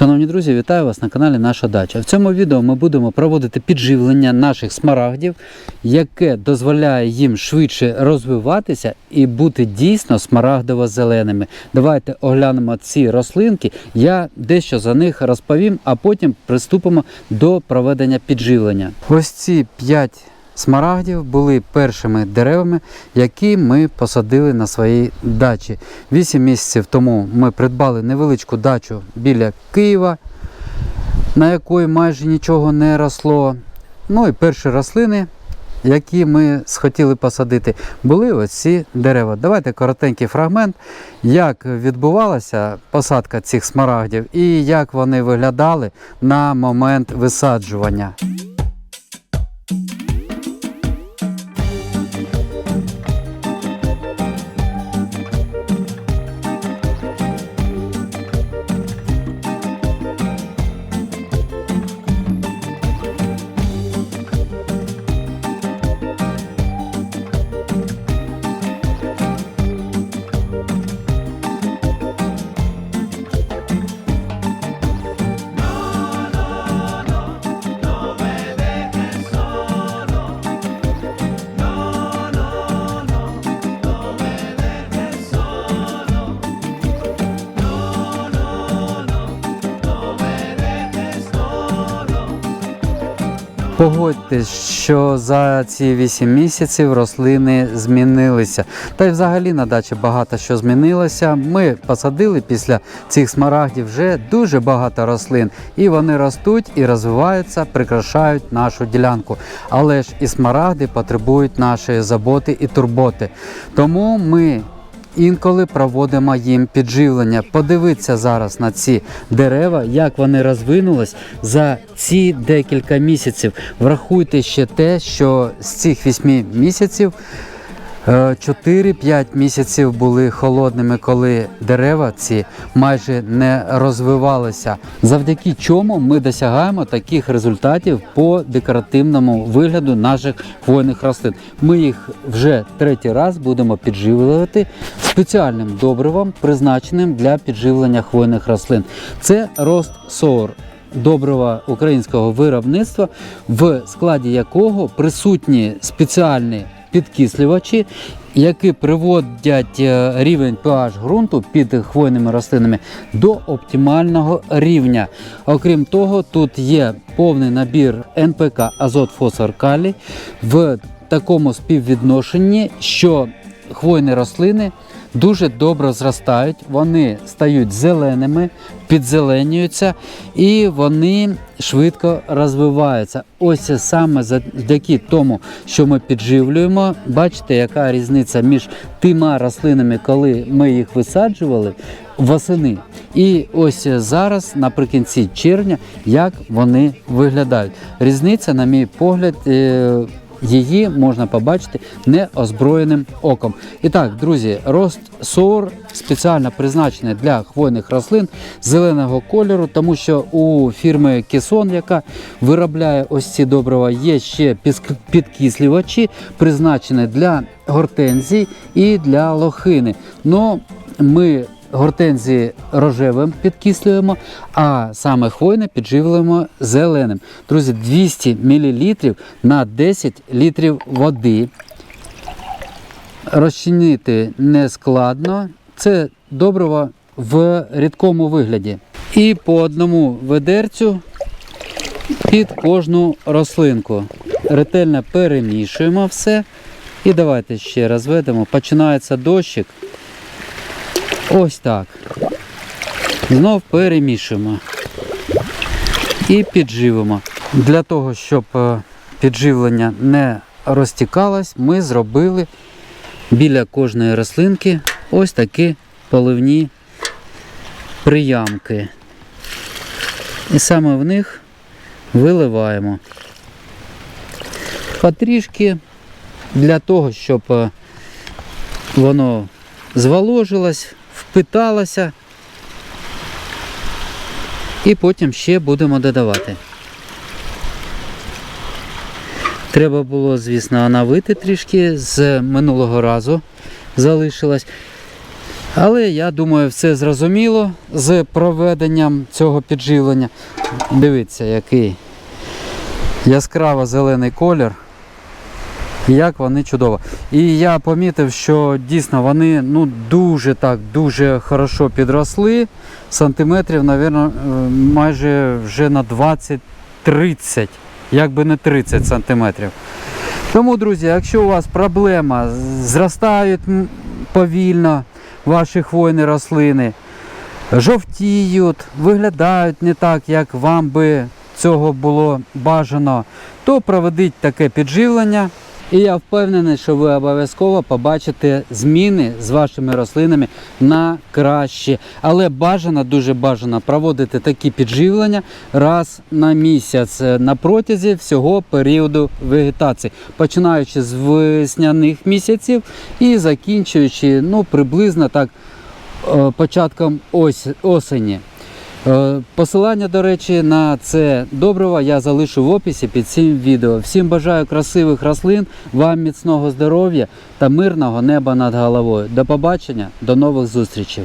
Шановні друзі, вітаю вас на каналі Наша Дача. В цьому відео ми будемо проводити підживлення наших смарагдів, яке дозволяє їм швидше розвиватися і бути дійсно смарагдово-зеленими. Давайте оглянемо ці рослинки. Я дещо за них розповім, а потім приступимо до проведення підживлення. Ось ці 5 смарагдів були першими деревами, які ми посадили на своїй дачі. Вісім місяців тому ми придбали невеличку дачу біля Києва, на якої майже нічого не росло. Ну і перші рослини, які ми схотіли посадити, були ось ці дерева. Давайте коротенький фрагмент, як відбувалася посадка цих смарагдів і як вони виглядали на момент висаджування. Погодьтесь, що за ці 8 місяців рослини змінилися. Та й взагалі на дачі багато що змінилося. Ми посадили після цих смарагдів вже дуже багато рослин, і вони ростуть і розвиваються, прикрашають нашу ділянку. Але ж і смарагди потребують нашої заботи і турботи. Тому ми Інколи проводимо їм підживлення. Подивіться зараз на ці дерева, як вони розвинулись за ці декілька місяців. Врахуйте ще те, що з цих вісьми місяців 4-5 місяців були холодними, коли дерева ці майже не розвивалися. Завдяки чому ми досягаємо таких результатів по декоративному вигляду наших хвойних рослин. Ми їх вже третій раз будемо підживлювати спеціальним добривом, призначеним для підживлення хвойних рослин. Це рост соор. Добрива українського виробництва, в складі якого присутні спеціальні підкислювачі, які приводять е, рівень pH ґрунту під хвойними рослинами до оптимального рівня. Окрім того, тут є повний набір НПК, азот, фосфор, калій в такому співвідношенні, що хвойні рослини дуже добре зростають, вони стають зеленими, підзеленюються і вони швидко розвиваються. Ось саме завдяки тому, що ми підживлюємо. Бачите, яка різниця між тима рослинами, коли ми їх висаджували восени. І ось зараз, наприкінці червня, як вони виглядають. Різниця, на мій погляд, е, її можна побачити неозброєним оком. І так, друзі, рост сор спеціально призначений для хвойних рослин зеленого кольору, тому що у фірми Кесон, яка виробляє ось ці добрива, є ще підкислювачі, призначені для гортензій і для лохини. Ну, ми гортензії рожевим підкислюємо, а саме хвойне підживлюємо зеленим. Друзі, 200 мл на 10 літрів води. Розчинити не складно. Це добриво в рідкому вигляді. І по одному ведерцю під кожну рослинку. Ретельно перемішуємо все. І давайте ще раз ведемо. Починається дощик. Ось так. Знов перемішуємо і підживимо. Для того, щоб е, підживлення не розтікалось, ми зробили біля кожної рослинки ось такі поливні приямки. І саме в них виливаємо. Потрішки для того, щоб е, воно зволожилось, впиталося. І потім ще будемо додавати. Треба було, звісно, оновити трішки з минулого разу залишилось. Але я думаю, все зрозуміло з проведенням цього підживлення. Дивіться, який яскраво зелений колір. Як вони чудово. І я помітив, що дійсно вони ну, дуже так, дуже хорошо підросли. Сантиметрів, мабуть, майже вже на 20-30, як би не 30 сантиметрів. Тому, друзі, якщо у вас проблема, зростають повільно ваші хвойні рослини, жовтіють, виглядають не так, як вам би цього було бажано, то проведіть таке підживлення. І я впевнений, що ви обов'язково побачите зміни з вашими рослинами на краще. Але бажано, дуже бажано проводити такі підживлення раз на місяць е, на протязі всього періоду вегетації, починаючи з весняних місяців і закінчуючи ну, приблизно так е, початком осені. Е, Посилання, до речі, на це добриво я залишу в описі під цим відео. Всім бажаю красивих рослин, вам міцного здоров'я та мирного неба над головою. До побачення, до нових зустрічей.